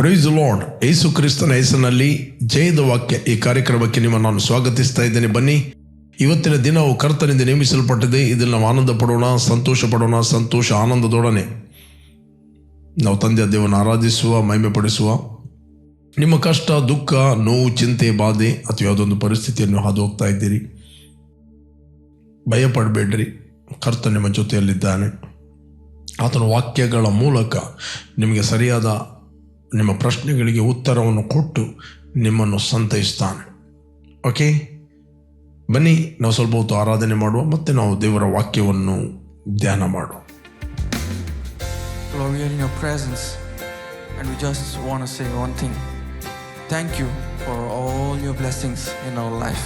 Price lord ಯೇಸು ಕ್ರಿಸ್ತನ ಹೆಸರಿನಲ್ಲಿ ಜಯದ ವಾಕ್ಯ ಈ ಕಾರ್ಯಕ್ರಮಕ್ಕೆ ನಿಮ್ಮ ನಾನು ಸ್ವಾಗತಿಸ್ತಾ ಇದ್ದೇನೆ. ಬನ್ನಿ, ಇವತ್ತಿನ ದಿನವು ಕರ್ತನಿಂದ ನೇಮಿಸಲ್ಪಟ್ಟಿದೆ. ಇದನ್ನು ನಾವು ಆನಂದ ಪಡೋಣ, ಸಂತೋಷ ಪಡೋಣ, ಸಂತೋಷ, ಆನಂದದೊಡನೆ. ನಾವು ತಂದೆ ದೇವನ ಆರಾಧಿಸುವ ಮಹಿಮೆ ಪಡಿಸುವ ನಿಮ್ಮ ಕಷ್ಟ, ದುಃಖ, ನೋವು, ಚಿಂತೆ, ಬಾಧೆ ಅಥವಾ ಯಾವುದೊಂದು ಪರಿಸ್ಥಿತಿಯನ್ನು ಹಾದು ಹೋಗ್ತಾ ಇದ್ದೀರಿ. ಭಯಪಡಬೇಡ್ರಿ. ಕರ್ತ ನಿಮ್ಮ ಜೊತೆಯಲ್ಲಿದ್ದಾನೆ. ಆತನ ವಾಕ್ಯಗಳ ಮೂಲಕ ನಿಮಗೆ ಸರಿಯಾದ ನಿಮ್ಮ ಪ್ರಶ್ನೆಗಳಿಗೆ ಉತ್ತರವನ್ನು ಕೊಟ್ಟು ನಿಮ್ಮನ್ನು ಸಂತೈಸ್ತಾನೆ ಓಕೆ ಬನ್ನಿ ನಾವು ಸ್ವಲ್ಪ ಹೊತ್ತು ಆರಾಧನೆ ಮಾಡುವ ಮತ್ತು ನಾವು ದೇವರ ವಾಕ್ಯವನ್ನು ಧ್ಯಾನ ಮಾಡುವ Lord, we are in your presence, and we just want to say one thing. Thank you for all your blessings in our life.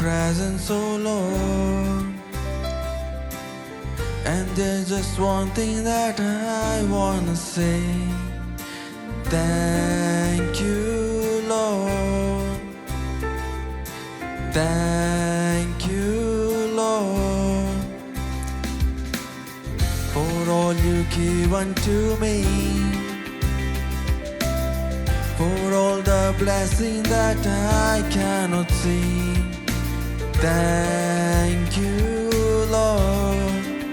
Presence, oh Lord. And there's just one thing that I wanna say. Thank you, Lord. Thank you, Lord. For all you give unto me. For all the blessing that I cannot see. Thank you, Lord.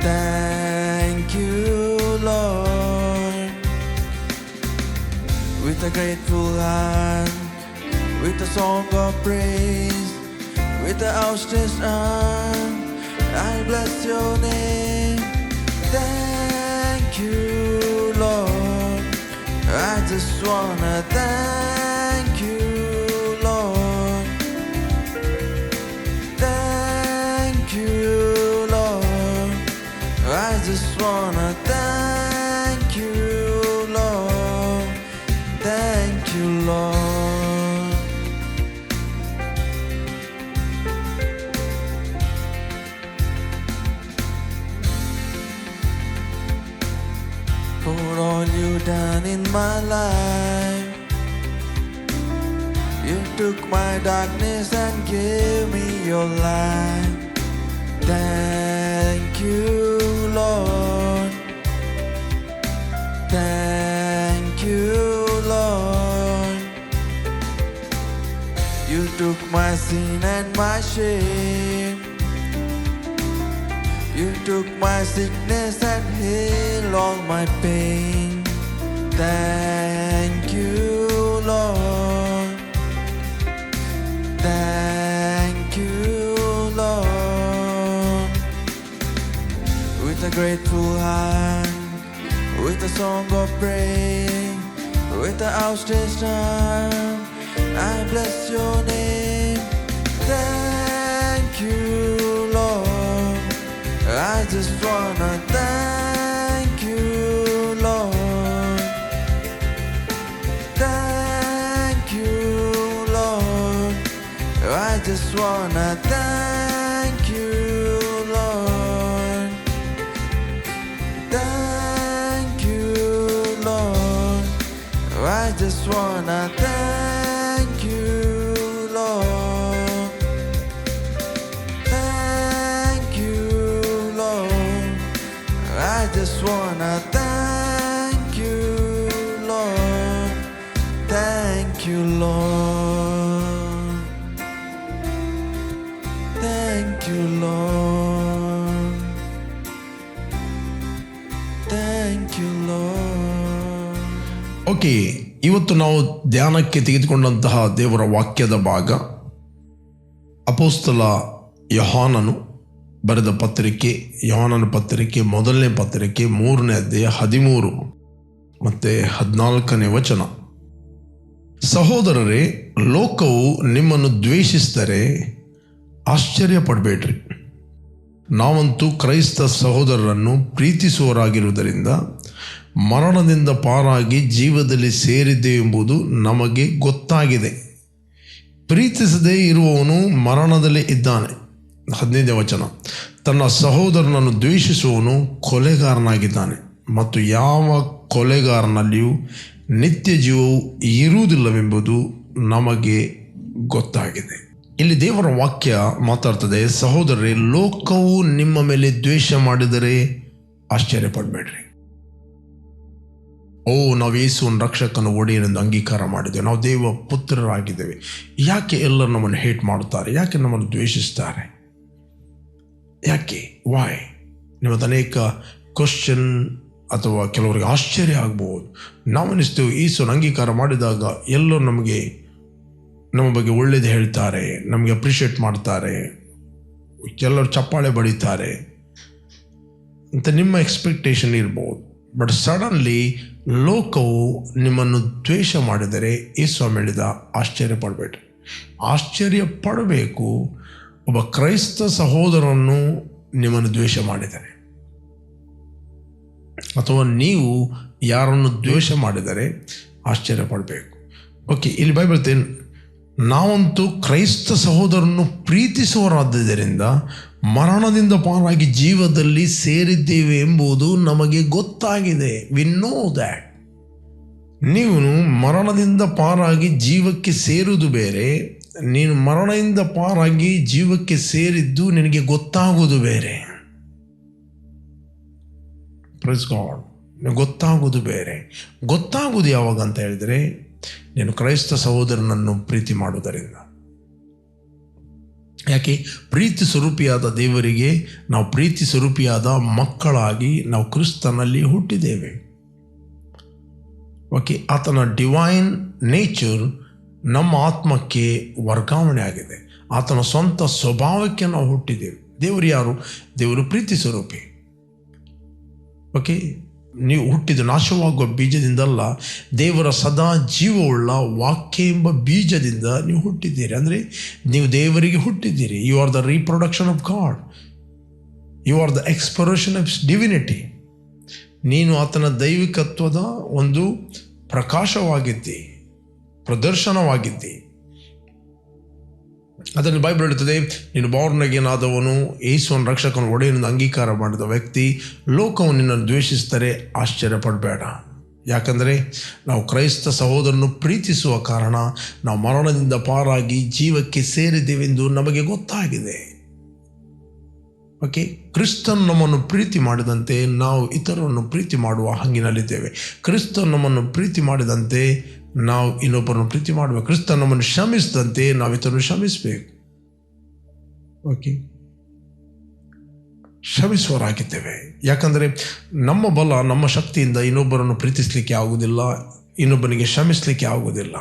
Thank you, Lord. With a grateful heart, with a song of praise, with the outstretched arm, I bless your name. Thank you, Lord. I just wanna thank wanna thank you, Lord. Thank you, Lord. For all you done in my life. You took my darkness and gave me your light. Thank you, took my sin and my shame. You took my sickness and healed all my pain. Thank you, Lord. Thank you, Lord. With a grateful heart, with a song of praise, with an outstretched arm, I bless your name. Thank you, Lord. I just wanna thank you, Lord. Thank you, Lord. I just wanna thank you, Lord. Thank you, Lord. I just wanna Thank you, Lord. Thank you, Lord. Thank you, Lord. Okay ಇವತ್ತು ನಾವು ಧ್ಯಾನಕ್ಕೆ ತೆಗೆದುಕೊಂಡಂತಹ ದೇವರ ವಾಕ್ಯದ ಭಾಗ ಅಪೋಸ್ತಲ ಯಹಾನನು ಬರೆದ ಪತ್ರಿಕೆ ಯಹಾನನ ಪತ್ರಿಕೆ ಮೊದಲನೇ ಪತ್ರಿಕೆ ಮೂರನೇ ಅಧ್ಯಾಯ ಹದಿಮೂರು ಮತ್ತು ಹದಿನಾಲ್ಕನೇ ವಚನ ಸಹೋದರರೇ, ಲೋಕವು ನಿಮ್ಮನ್ನು ದ್ವೇಷಿಸಿದರೆ ಆಶ್ಚರ್ಯ ಪಡಬೇಡ್ರಿ ನಾವಂತೂ ಕ್ರೈಸ್ತ ಸಹೋದರರನ್ನು ಪ್ರೀತಿಸುವರಾಗಿರುವುದರಿಂದ ಮರಣದಿಂದ ಪಾರಾಗಿ ಜೀವದಲ್ಲಿ ಸೇರಿದ್ದೇವೆಂಬುದು ನಮಗೆ ಗೊತ್ತಾಗಿದೆ. ಪ್ರೀತಿಸದೇ ಇರುವವನು ಮರಣದಲ್ಲಿ ಇದ್ದಾನೆ. ಹದಿನೈದನೇ ವಚನ. ತನ್ನ ಸಹೋದರನನ್ನು ದ್ವೇಷಿಸುವವನು ಕೊಲೆಗಾರನಾಗಿದ್ದಾನೆ ಮತ್ತು ಯಾವ ಕೊಲೆಗಾರನಲ್ಲಿಯೂ ನಿತ್ಯ ಜೀವವು ಇರುವುದಿಲ್ಲವೆಂಬುದು ನಮಗೆ ಗೊತ್ತಾಗಿದೆ. ಇಲ್ಲಿ ದೇವರ ವಾಕ್ಯ ಮಾತಾಡ್ತದೆ, ಸಹೋದರರೇ, ಲೋಕವು ನಿಮ್ಮ ಮೇಲೆ ದ್ವೇಷ ಮಾಡಿದರೆ ಆಶ್ಚರ್ಯಪಡಬೇಡ್ರಿ. ಓ, ನಾವು ಯೇಸುವನ್ ರಕ್ಷಕನ ಒಡೆಯನೆಂದು ಅಂಗೀಕಾರ ಮಾಡಿದ್ದೇವೆ. ನಾವು ದೇವ ಪುತ್ರರಾಗಿದ್ದೇವೆ. ಯಾಕೆ ಎಲ್ಲರೂ ನಮ್ಮನ್ನು ಹೇಟ್ ಮಾಡುತ್ತಾರೆ? ಯಾಕೆ ನಮ್ಮನ್ನು ದ್ವೇಷಿಸ್ತಾರೆ ಯಾಕೆ? ವಾಯ್ ನಿಮ್ಮದು ಅನೇಕ ಕ್ವಶನ್ ಅಥವಾ ಕೆಲವರಿಗೆ ಆಶ್ಚರ್ಯ ಆಗ್ಬೋದು. ನಾವು ಅನಿಸ್ತೇವೆ ಈಸೋನ ಅಂಗೀಕಾರ ಮಾಡಿದಾಗ ಎಲ್ಲರೂ ನಮಗೆ, ನಮ್ಮ ಬಗ್ಗೆ ಒಳ್ಳೇದು ಹೇಳ್ತಾರೆ, ನಮಗೆ ಅಪ್ರಿಷಿಯೇಟ್ ಮಾಡ್ತಾರೆ, ಎಲ್ಲರೂ ಚಪ್ಪಾಳೆ ಬಡಿತಾರೆ ಅಂತ ನಿಮ್ಮ ಎಕ್ಸ್ಪೆಕ್ಟೇಷನ್ ಇರ್ಬೋದು. ಬಟ್ ಸಡನ್ಲಿ ಲೋಕವು ನಿಮ್ಮನ್ನು ದ್ವೇಷ ಮಾಡಿದರೆ ಯೇಸು ಹೇಳಿದ ಆಶ್ಚರ್ಯ ಪಡಬೇಡ್ರಿ ಆಶ್ಚರ್ಯ ಪಡಬೇಕು. ಒಬ್ಬ ಕ್ರೈಸ್ತ ಸಹೋದರನ್ನು ನಿಮ್ಮನ್ನು ದ್ವೇಷ ಮಾಡಿದರೆ. ಅಥವಾ ನೀವು ಯಾರನ್ನು ದ್ವೇಷ ಮಾಡಿದರೆ ಆಶ್ಚರ್ಯ ಪಡಬೇಕು. ಓಕೆ ಇಲ್ಲಿ ಬೈಬಲ್ ನಾವಂತೂ ಕ್ರೈಸ್ತ ಸಹೋದರನ್ನು ಪ್ರೀತಿಸುವರಾದ್ದರಿಂದ ಮರಣದಿಂದ ಪಾರಾಗಿ ಜೀವದಲ್ಲಿ ಸೇರಿದ್ದೇವೆ ಎಂಬುದು ನಮಗೆ ಗೊತ್ತಾಗಿದೆ. ವಿ ನೋ ದ್ಯಾಟ್ ನೀವು ಮರಣದಿಂದ ಪಾರಾಗಿ ಜೀವಕ್ಕೆ ಸೇರುವುದು ಬೇರೆ, ನೀನು ಮರಣದಿಂದ ಪಾರಾಗಿ ಜೀವಕ್ಕೆ ಸೇರಿದ್ದು ನಿನಗೆ ಗೊತ್ತಾಗುವುದು ಬೇರೆ. ಪ್ರೈಸ್ ಗಾಡ್ ಗೊತ್ತಾಗೋದು ಬೇರೆ. ಗೊತ್ತಾಗೋದು ಯಾವಾಗ ಅಂತ ಹೇಳಿದರೆ, ನೀನು ಕ್ರೈಸ್ತ ಸಹೋದರನನ್ನು ಪ್ರೀತಿ ಮಾಡುವುದರಿಂದ. ಯಾಕೆ? ಪ್ರೀತಿ ಸ್ವರೂಪಿಯಾದ ದೇವರಿಗೆ ನಾವು ಪ್ರೀತಿ ಸ್ವರೂಪಿಯಾದ ಮಕ್ಕಳಾಗಿ ನಾವು ಕ್ರಿಸ್ತನಲ್ಲಿ ಹುಟ್ಟಿದ್ದೇವೆ. ಓಕೆ, ಆತನ ಡಿವೈನ್ ನೇಚರ್ ನಮ್ಮ ಆತ್ಮಕ್ಕೆ ವರ್ಗಾವಣೆ ಆಗಿದೆ. ಆತನ ಸ್ವಂತ ಸ್ವಭಾವಕ್ಕೆ ನಾವು ಹುಟ್ಟಿದ್ದೇವೆ. ದೇವರು ಯಾರು? ದೇವರು ಪ್ರೀತಿ ಸ್ವರೂಪಿ. ಓಕೆ ನೀವು ಹುಟ್ಟಿದ ನಾಶವಾಗುವ ಬೀಜದಿಂದಲ್ಲ, ದೇವರ ಸದಾ ಜೀವವುಳ್ಳ ವಾಕ್ಯ ಎಂಬ ಬೀಜದಿಂದ ನೀವು ಹುಟ್ಟಿದ್ದೀರಿ. ಅಂದರೆ ನೀವು ದೇವರಿಗೆ ಹುಟ್ಟಿದ್ದೀರಿ. You are the reproduction of God you are the expression of divinity ನೀನು ಆತನ ದೈವಿಕತ್ವದ ಒಂದು ಪ್ರಕಾಶವಾಗಿದ್ದಿ, ಪ್ರದರ್ಶನವಾಗಿದ್ದಿ. ಅದನ್ನು ಬೈಬಲ್ ಹೇಳುತ್ತದೆ, ನೀನು ಬಾರ್ನಗೇನಾದವನು ಯೇಸುವನ ರಕ್ಷಕನ ಒಡೆಯನ್ನು ಅಂಗೀಕಾರ ಮಾಡಿದ ವ್ಯಕ್ತಿ ಲೋಕವನ್ನು ನಿನ್ನನ್ನು ದ್ವೇಷಿಸಿದರೆ ಆಶ್ಚರ್ಯ ಪಡಬೇಡ ಯಾಕಂದರೆ ನಾವು ಕ್ರೈಸ್ತ ಸಹೋದರನ್ನು ಪ್ರೀತಿಸುವ ಕಾರಣ ನಾವು ಮರಣದಿಂದ ಪಾರಾಗಿ ಜೀವಕ್ಕೆ ಸೇರಿದ್ದೇವೆಂದು ನಮಗೆ ಗೊತ್ತಾಗಿದೆ. ಓಕೆ ಕ್ರಿಸ್ತನ್ ನಮ್ಮನ್ನು ಪ್ರೀತಿ ಮಾಡಿದಂತೆ ನಾವು ಇತರರನ್ನು ಪ್ರೀತಿ ಮಾಡುವ ಹಂಗಿನಲ್ಲಿದ್ದೇವೆ. ಕ್ರಿಸ್ತನ್ ನಮ್ಮನ್ನು ಪ್ರೀತಿ ಮಾಡಿದಂತೆ ನಾವು ಇನ್ನೊಬ್ಬರನ್ನು ಪ್ರೀತಿ ಮಾಡಬೇಕು ಕ್ರಿಸ್ತ ನಮ್ಮನ್ನು ಶ್ರಮಿಸಿದಂತೆ ನಾವು ಇತರನ್ನು ಶ್ರಮಿಸಬೇಕು ಓಕೆ ಶ್ರಮಿಸುವರಾಗಿದ್ದೇವೆ ಯಾಕಂದರೆ ನಮ್ಮ ಬಲ, ನಮ್ಮ ಶಕ್ತಿಯಿಂದ ಇನ್ನೊಬ್ಬರನ್ನು ಪ್ರೀತಿಸಲಿಕ್ಕೆ ಆಗುವುದಿಲ್ಲ, ಇನ್ನೊಬ್ಬನಿಗೆ ಶ್ರಮಿಸಲಿಕ್ಕೆ ಆಗುವುದಿಲ್ಲ.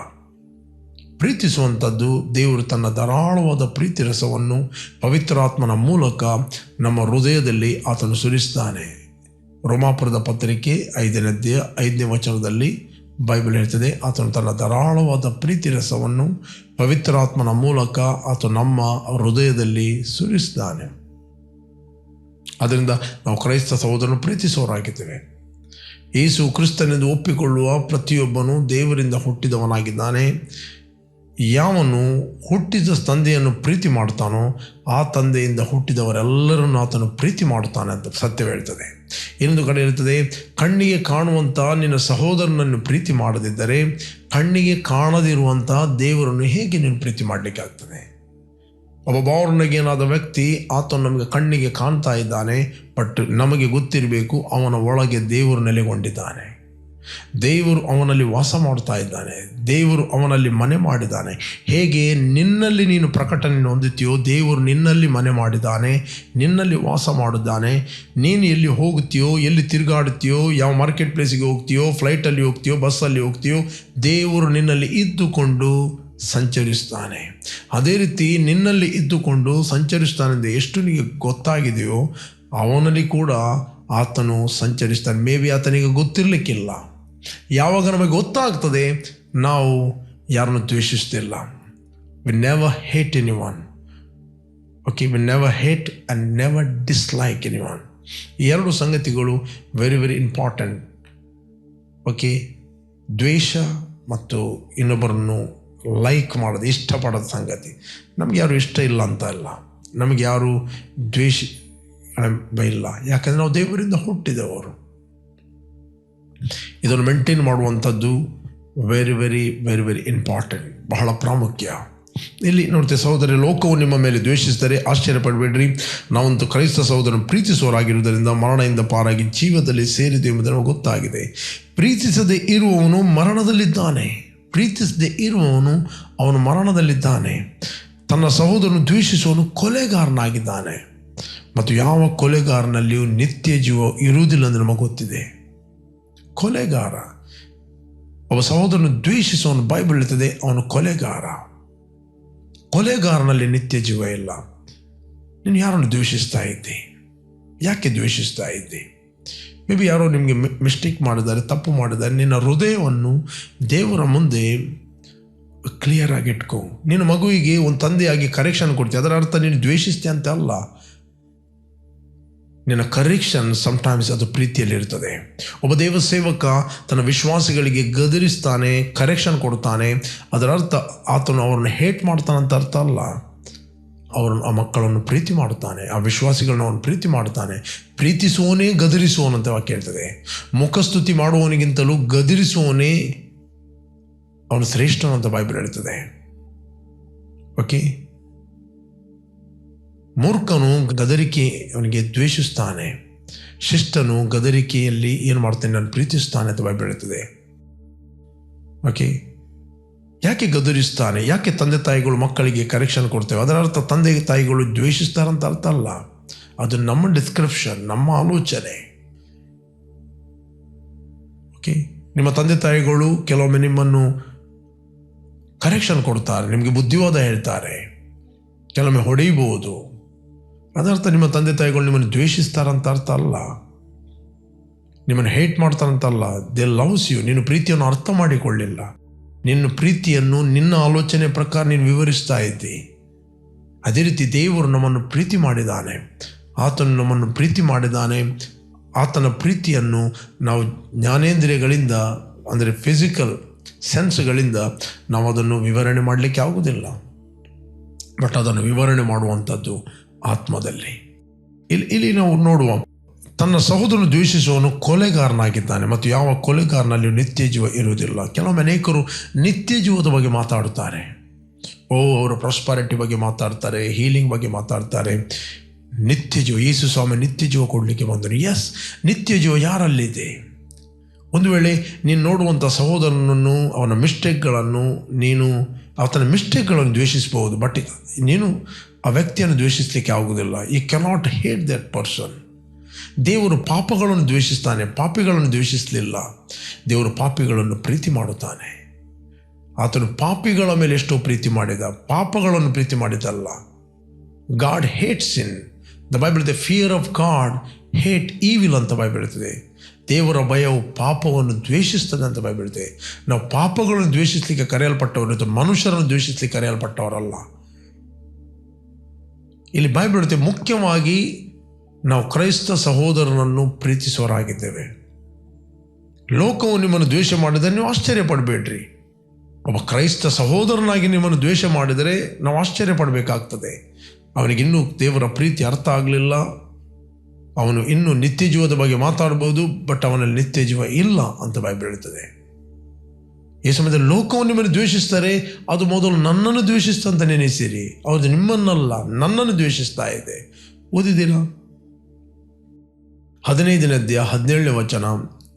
ಪ್ರೀತಿಸುವಂಥದ್ದು ದೇವರು ತನ್ನ ಧಾರಾಳವಾದ ಪ್ರೀತಿ ರಸವನ್ನು ಪವಿತ್ರಾತ್ಮನ ಮೂಲಕ ನಮ್ಮ ಹೃದಯದಲ್ಲಿ ಆತನು ಸುರಿಸ್ತಾನೆ. ರೋಮಾಪುರದ ಪತ್ರಿಕೆ ಐದನೇ ಐದನೇ ವಚನದಲ್ಲಿ ಬೈಬಲ್ ಹೇಳ್ತದೆ, ಆತನು ತನ್ನ ಧಾರಾಳವಾದ ಪ್ರೀತಿ ರಸವನ್ನು ಪವಿತ್ರಾತ್ಮನ ಮೂಲಕ ಆತ ನಮ್ಮ ಹೃದಯದಲ್ಲಿ ಸುರಿಸಿದ್ದಾನೆ. ಅದರಿಂದ ನಾವು ಕ್ರೈಸ್ತ ಸಹೋದರನು ಪ್ರೀತಿಸೋರಾಗಿದ್ದೇವೆ ಯೇಸು ಕ್ರಿಸ್ತನೆಂದು ಒಪ್ಪಿಕೊಳ್ಳುವ ಪ್ರತಿಯೊಬ್ಬನು ದೇವರಿಂದ ಹುಟ್ಟಿದವನಾಗಿದ್ದಾನೆ. ಯಾವನು ಹುಟ್ಟಿದ ತಂದೆಯನ್ನು ಪ್ರೀತಿ ಮಾಡ್ತಾನೋ ಆ ತಂದೆಯಿಂದ ಹುಟ್ಟಿದವರೆಲ್ಲರನ್ನು ಆತನು ಪ್ರೀತಿ ಮಾಡುತ್ತಾನೆ ಅಂತ ಸತ್ಯ ಹೇಳ್ತದೆ. ಇನ್ನೊಂದು ಕಡೆ ಇರುತ್ತದೆ, ಕಣ್ಣಿಗೆ ಕಾಣುವಂಥ ನಿನ್ನ ಸಹೋದರನನ್ನು ಪ್ರೀತಿ ಮಾಡದಿದ್ದರೆ, ಕಣ್ಣಿಗೆ ಕಾಣದಿರುವಂಥ ದೇವರನ್ನು ಹೇಗೆ ನೀನು ಪ್ರೀತಿ ಮಾಡಲಿಕ್ಕೆ ಆಗ್ತದೆ ಒಬ್ಬ ಬಾವರ್ಣಗೇನಾದ ವ್ಯಕ್ತಿ ಆತ ನಮಗೆ ಕಣ್ಣಿಗೆ ಕಾಣ್ತಾ ಇದ್ದಾನೆ, ಬಟ್ ನಮಗೆ ಗೊತ್ತಿರಬೇಕು ಅವನ ಒಳಗೆ ದೇವರು ನೆಲೆಗೊಂಡಿದ್ದಾನೆ. ದೇವರು ಅವನಲ್ಲಿ ವಾಸ ಮಾಡ್ತಾ ಇದ್ದಾನೆ. ದೇವರು ಅವನಲ್ಲಿ ಮನೆ ಮಾಡಿದ್ದಾನೆ. ಹೇಗೆ ನಿನ್ನಲ್ಲಿ ನೀನು ಪ್ರಕಟಣೆ ಹೊಂದುತ್ತೀಯೋ, ದೇವರು ನಿನ್ನಲ್ಲಿ ಮನೆ ಮಾಡಿದ್ದಾನೆ, ನಿನ್ನಲ್ಲಿ ವಾಸ ಮಾಡಿದ್ದಾನೆ ನೀನು ಎಲ್ಲಿ ಹೋಗುತ್ತೀಯೋ, ಎಲ್ಲಿ ತಿರುಗಾಡುತ್ತೀಯೋ, ಯಾವ ಮಾರ್ಕೆಟ್ ಪ್ಲೇಸಿಗೆ ಹೋಗ್ತೀಯೋ ಫ್ಲೈಟಲ್ಲಿ ಹೋಗ್ತೀಯೋ ಬಸ್ಸಲ್ಲಿ ಹೋಗ್ತೀಯೋ, ದೇವರು ನಿನ್ನಲ್ಲಿ ಇದ್ದುಕೊಂಡು ಸಂಚರಿಸ್ತಾನೆ ಅದೇ ರೀತಿ ನಿನ್ನಲ್ಲಿ ಇದ್ದುಕೊಂಡು ಸಂಚರಿಸ್ತಾನೆಂದು ಎಷ್ಟು ನಿಮಗೆ ಗೊತ್ತಾಗಿದೆಯೋ, ಅವನಲ್ಲಿ ಕೂಡ ಆತನು ಸಂಚರಿಸ್ತಾನೆ ಮೇ ಬಿ ಆತನಿಗೆ ಗೊತ್ತಿರಲಿಕ್ಕಿಲ್ಲ. ಯಾವಾಗ ನಮಗೆ ಗೊತ್ತಾಗ್ತದೆ? ನಾವು ಯಾರನ್ನು ದ್ವೇಷಿಸ್ತಿಲ್ಲ we never hate any one okay we never hate and never dislike any one ಈ ಎರಡು ಸಂಗತಿಗಳು ವೆರಿ ವೆರಿ ಇಂಪಾರ್ಟೆಂಟ್ ಓಕೆ ದ್ವೇಷ ಮತ್ತು ಇನ್ನೊಬ್ಬರನ್ನು ಲೈಕ್ ಮಾಡೋದು, ಇಷ್ಟಪಡೋದು ಸಂಗತಿ. ನಮ್ಗೆ ಯಾರು ಇಷ್ಟ ಇಲ್ಲ ಅಂತ ಅಲ್ಲ. ನಮಗೆ ಯಾರು ದ್ವೇಷ ಇಲ್ಲ. ಯಾಕಂದರೆ ನಾವು ದೇವರಿಂದ ಹುಟ್ಟಿದವರು. ಇದನ್ನು ಮೇಂಟೈನ್ ಮಾಡುವಂಥದ್ದು very very very very important ಬಹಳ ಪ್ರಾಮುಖ್ಯ. ಇಲ್ಲಿ ನೋಡ್ತೇವೆ ಸಹೋದರಿ ಲೋಕವು ನಿಮ್ಮ ಮೇಲೆ ದ್ವೇಷಿಸಿದರೆ ಆಶ್ಚರ್ಯಪಡಬೇಡ್ರಿ. ನಾವಂತೂ ಕ್ರೈಸ್ತ ಸಹೋದರನು ಪ್ರೀತಿಸುವರಾಗಿರುವುದರಿಂದ ಮರಣದಿಂದ ಪಾರಾಗಿ ಜೀವದಲ್ಲಿ ಸೇರಿದೆ ಎಂಬುದನ್ನು ಗೊತ್ತಾಗಿದೆ. ಪ್ರೀತಿಸದೆ ಇರುವವನು ಮರಣದಲ್ಲಿದ್ದಾನೆ. ಪ್ರೀತಿಸದೆ ಇರುವವನು ಅವನು ಮರಣದಲ್ಲಿದ್ದಾನೆ. ತನ್ನ ಸಹೋದರನು ದ್ವೇಷಿಸುವನು ಕೊಲೆಗಾರನಾಗಿದ್ದಾನೆ. ಮತ್ತು ಯಾವ ಕೊಲೆಗಾರನಲ್ಲಿಯೂ ನಿತ್ಯ ಜೀವ ಇರುವುದಿಲ್ಲ ಎಂದು ನಮಗೆ ಗೊತ್ತಿದೆ. ಕೊಲೆಗಾರ. ಒಬ್ಬ ಸಹೋದರನು ದ್ವೇಷಿಸುವನು ಬೈಬಲ್ ಇರ್ತದೆ ಅವನು ಕೊಲೆಗಾರ. ಕೊಲೆಗಾರನಲ್ಲಿ ನಿತ್ಯ ಜೀವ ಇಲ್ಲ. ನೀನು ಯಾರನ್ನು ದ್ವೇಷಿಸ್ತಾ ಇದ್ದೆ? ಯಾಕೆ ದ್ವೇಷಿಸ್ತಾ ಇದ್ದೆ? ಮೇ ಬಿ ಯಾರೋ ನಿಮಗೆ ಮಿಸ್ಟೇಕ್ ಮಾಡಿದ್ದಾರೆ, ತಪ್ಪು ಮಾಡಿದ್ದಾರೆ, ನಿನ್ನ ಹೃದಯವನ್ನು ದೇವರ ಮುಂದೆ ಕ್ಲಿಯರ್ ಆಗಿಟ್ಕೋ ನಿನ್ನ ಮಗುವಿಗೆ ಒಂದು ತಂದೆಯಾಗಿ ಕರೆಕ್ಷನ್ ಕೊಡ್ತೀಯ, ಅದರ ಅರ್ಥ ನೀನು ದ್ವೇಷಿಸ್ತೀಯ ಅಂತ ಅಲ್ಲ. ನಿನ್ನ ಕರೆಕ್ಷನ್ ಸಮಟೈಮ್ಸ್ ಅದು ಪ್ರೀತಿಯಲ್ಲಿ ಇರ್ತದೆ ಒಬ್ಬ ದೇವ ಸೇವಕ ತನ್ನ ವಿಶ್ವಾಸಿಗಳಿಗೆ ಗದರಿಸ್ತಾನೆ ಕರೆಕ್ಷನ್ ಕೊಡ್ತಾನೆ. ಅದರ ಅರ್ಥ ಆತನು ಅವರನ್ನು ಹೇಟ್ ಮಾಡ್ತಾನೆ ಅಂತ ಅರ್ಥ ಅಲ್ಲ. ಅವರನ್ನು, ಆ ಮಕ್ಕಳನ್ನು ಪ್ರೀತಿ ಮಾಡುತ್ತಾನೆ, ಆ ವಿಶ್ವಾಸಿಗಳನ್ನ ಅವನು ಪ್ರೀತಿ ಮಾಡುತ್ತಾನೆ. ಪ್ರೀತಿಸುವವನೇ ಗದರಿಸುವವನಂತ ವಾಕ್ಯ ಮುಖಸ್ತುತಿ ಮಾಡುವವನಿಗಿಂತಲೂ ಗದರಿಸುವವನೇ ಅವನು ಶ್ರೇಷ್ಠನಂತ ಬೈಬಲ್ ಹೇಳ್ತದೆ. ಓಕೆ ಮೂರ್ಖನು ಗದರಿಕೆ ಅವನಿಗೆ ದ್ವೇಷಿಸ್ತಾನೆ. ಶಿಷ್ಟನು ಗದರಿಕೆಯಲ್ಲಿ ಏನು ಮಾಡ್ತಾನೆ? ನಾನು ಪ್ರೀತಿಸ್ತಾನೆ ಅಂತ ಬೆಳೀತದೆ ಓಕೆ ಯಾಕೆ ಗದರಿಸ್ತಾನೆ? ಯಾಕೆ ತಂದೆ ತಾಯಿಗಳು ಮಕ್ಕಳಿಗೆ ಕರೆಕ್ಷನ್ ಕೊಡ್ತೇವೆ? ಅದರ ಅರ್ಥ ತಂದೆ ತಾಯಿಗಳು ದ್ವೇಷಿಸ್ತಾರಂತ ಅರ್ಥ ಅಲ್ಲ. ಅದು ನಮ್ಮ ಡಿಸ್ಕ್ರಿಪ್ಷನ್ ನಮ್ಮ ಆಲೋಚನೆ. ಓಕೆ ನಿಮ್ಮ ತಂದೆ ತಾಯಿಗಳು ಕೆಲವೊಮ್ಮೆ ನಿಮ್ಮನ್ನು ಕರೆಕ್ಷನ್ ಕೊಡ್ತಾರೆ, ನಿಮಗೆ ಬುದ್ಧಿವಾದ ಹೇಳ್ತಾರೆ. ಕೆಲವೊಮ್ಮೆ ಹೊಡೆಯಬಹುದು. ಅದರ್ಥ ನಿಮ್ಮ ತಂದೆ ತಾಯಿಗಳು ನಿಮ್ಮನ್ನು ದ್ವೇಷಿಸ್ತಾರಂತ ಅರ್ಥ ಅಲ್ಲ. ನಿಮ್ಮನ್ನು ಹೇಟ್ ಮಾಡ್ತಾರಂತಲ್ಲ ದೇ ಲವ್ಸ್ ಯು ನೀನು ಪ್ರೀತಿಯನ್ನು ಅರ್ಥ ಮಾಡಿಕೊಳ್ಳಿಲ್ಲ. ನಿನ್ನ ಪ್ರೀತಿಯನ್ನು ನಿನ್ನ ಆಲೋಚನೆ ಪ್ರಕಾರ ನೀನು ವಿವರಿಸ್ತಾ ಇದ್ದಿ. ಅದೇ ರೀತಿ ದೇವರು ನಮ್ಮನ್ನು ಪ್ರೀತಿ ಮಾಡಿದ್ದಾನೆ. ಆತನು ನಮ್ಮನ್ನು ಪ್ರೀತಿ ಮಾಡಿದ್ದಾನೆ. ಆತನ ಪ್ರೀತಿಯನ್ನು ನಾವು ಜ್ಞಾನೇಂದ್ರಿಯಗಳಿಂದ, ಅಂದರೆ ಫಿಸಿಕಲ್ ಸೆನ್ಸ್ಗಳಿಂದ ನಾವು ಅದನ್ನು ವಿವರಣೆ ಮಾಡಲಿಕ್ಕೆ ಆಗುವುದಿಲ್ಲ. ಬಟ್ ಅದನ್ನು ವಿವರಣೆ ಮಾಡುವಂಥದ್ದು ಆತ್ಮದಲ್ಲಿ. ಇಲ್ಲಿ ಇಲ್ಲಿ ನಾವು ನೋಡುವ, ತನ್ನ ಸಹೋದರನ ದ್ವೇಷಿಸುವನು ಕೊಲೆಗಾರನಾಗಿದ್ದಾನೆ ಮತ್ತು ಯಾವ ಕೊಲೆಗಾರನಲ್ಲಿ ನಿತ್ಯ ಜೀವ ಇರುವುದಿಲ್ಲ. ಕೆಲವೊಮ್ಮೆ ಅನೇಕರು ನಿತ್ಯ ಜೀವದ ಬಗ್ಗೆ ಮಾತಾಡುತ್ತಾರೆ. ಓ, ಅವರು ಪ್ರಾಸ್ಪಾರಿಟಿ ಬಗ್ಗೆ ಮಾತಾಡ್ತಾರೆ ಹೀಲಿಂಗ್ ಬಗ್ಗೆ ಮಾತಾಡ್ತಾರೆ. ನಿತ್ಯ ಜೀವ, ಯೇಸು ಸ್ವಾಮಿ ನಿತ್ಯ ಜೀವ ಕೊಡಲಿಕ್ಕೆ ಬಂದರು. ಎಸ್ ನಿತ್ಯ ಜೀವ ಯಾರಲ್ಲಿದೆ? ಒಂದು ವೇಳೆ ನೀನು ನೋಡುವಂಥ ಸಹೋದರನನ್ನು, ಅವನ ಮಿಸ್ಟೇಕ್ಗಳನ್ನು ನೀನು, ಆತನ ಮಿಸ್ಟೇಕ್ಗಳನ್ನು ದ್ವೇಷಿಸಬಹುದು. ಬಟ್ ನೀನು ಆ ವ್ಯಕ್ತಿಯನ್ನು ದ್ವೇಷಿಸಲಿಕ್ಕೆ ಆಗುವುದಿಲ್ಲ. ಈ ಕೆನಾಟ್ ಹೇಟ್ ದಟ್ ಪರ್ಸನ್ ದೇವರು ಪಾಪಗಳನ್ನು ದ್ವೇಷಿಸ್ತಾನೆ, ಪಾಪಿಗಳನ್ನು ದ್ವೇಷಿಸಲಿಲ್ಲ. ದೇವರು ಪಾಪಿಗಳನ್ನು ಪ್ರೀತಿ ಮಾಡುತ್ತಾನೆ. ಆತನು ಪಾಪಿಗಳ ಮೇಲೆ ಎಷ್ಟೋ ಪ್ರೀತಿ ಮಾಡಿದ, ಪಾಪಗಳನ್ನು ಪ್ರೀತಿ ಮಾಡಿದಲ್ಲ God hate in the Bible the fear of God hate evil ಅಂತ ಬೈಬಲ್ ಹೇಳ್ತದೆ ದೇವರ ಭಯವು ಪಾಪವನ್ನು ದ್ವೇಷಿಸ್ತದೆ ಅಂತ ಬೈಬಲ್ ಹೇಳ್ತದೆ ನಾವು ಪಾಪಗಳನ್ನು ದ್ವೇಷಿಸಲಿಕ್ಕೆ ಕರೆಯಲ್ಪಟ್ಟವರು ಮನುಷ್ಯರನ್ನು ದ್ವೇಷಿಸಲಿಕ್ಕೆ ಕರೆಯಲ್ಪಟ್ಟವರಲ್ಲ. ಇಲ್ಲಿ ಬೈಬಲ್ ಹೇಳುತ್ತೆ, ಮುಖ್ಯವಾಗಿ ನಾವು ಕ್ರೈಸ್ತ ಸಹೋದರನನ್ನು ಪ್ರೀತಿಸುವರಾಗಿದ್ದೇವೆ ಲೋಕವು ನಿಮ್ಮನ್ನು ದ್ವೇಷ ಮಾಡಿದರೆ ನೀವು ಆಶ್ಚರ್ಯ ಪಡಬೇಡ್ರಿ. ಒಬ್ಬ ಕ್ರೈಸ್ತ ಸಹೋದರನಾಗಿ ನಿಮ್ಮನ್ನು ದ್ವೇಷ ಮಾಡಿದರೆ ನಾವು ಆಶ್ಚರ್ಯ ಪಡಬೇಕಾಗ್ತದೆ. ಅವನಿಗಿನ್ನೂ ದೇವರ ಪ್ರೀತಿ ಅರ್ಥ ಆಗಲಿಲ್ಲ. ಅವನು ಇನ್ನೂ ನಿತ್ಯ ಜೀವದ ಬಗ್ಗೆ ಮಾತಾಡ್ಬೋದು, ಬಟ್ ಅವನಲ್ಲಿ ನಿತ್ಯ ಜೀವ ಇಲ್ಲ ಅಂತ ಬೈಬಲ್ ಹೇಳ್ತದೆ ಈ ಸಮಯದಲ್ಲಿ ಲೋಕವನ್ನು ನಿಮ್ಮನ್ನು ದ್ವೇಷಿಸ್ತಾರೆ, ಅದು ಮೊದಲು ನನ್ನನ್ನು ದ್ವೇಷಿಸ್ತಂತ ನೆನೆಸಿರಿ. ಅವ್ರದ್ದು ನಿಮ್ಮನ್ನಲ್ಲ, ನನ್ನನ್ನು ದ್ವೇಷಿಸ್ತಾ ಇದೆ. ಓದಿದ್ದೀರ? ಹದಿನೈದನೇ ಅಧ್ಯಾಯ, ಹದಿನೇಳನೇ ವಚನ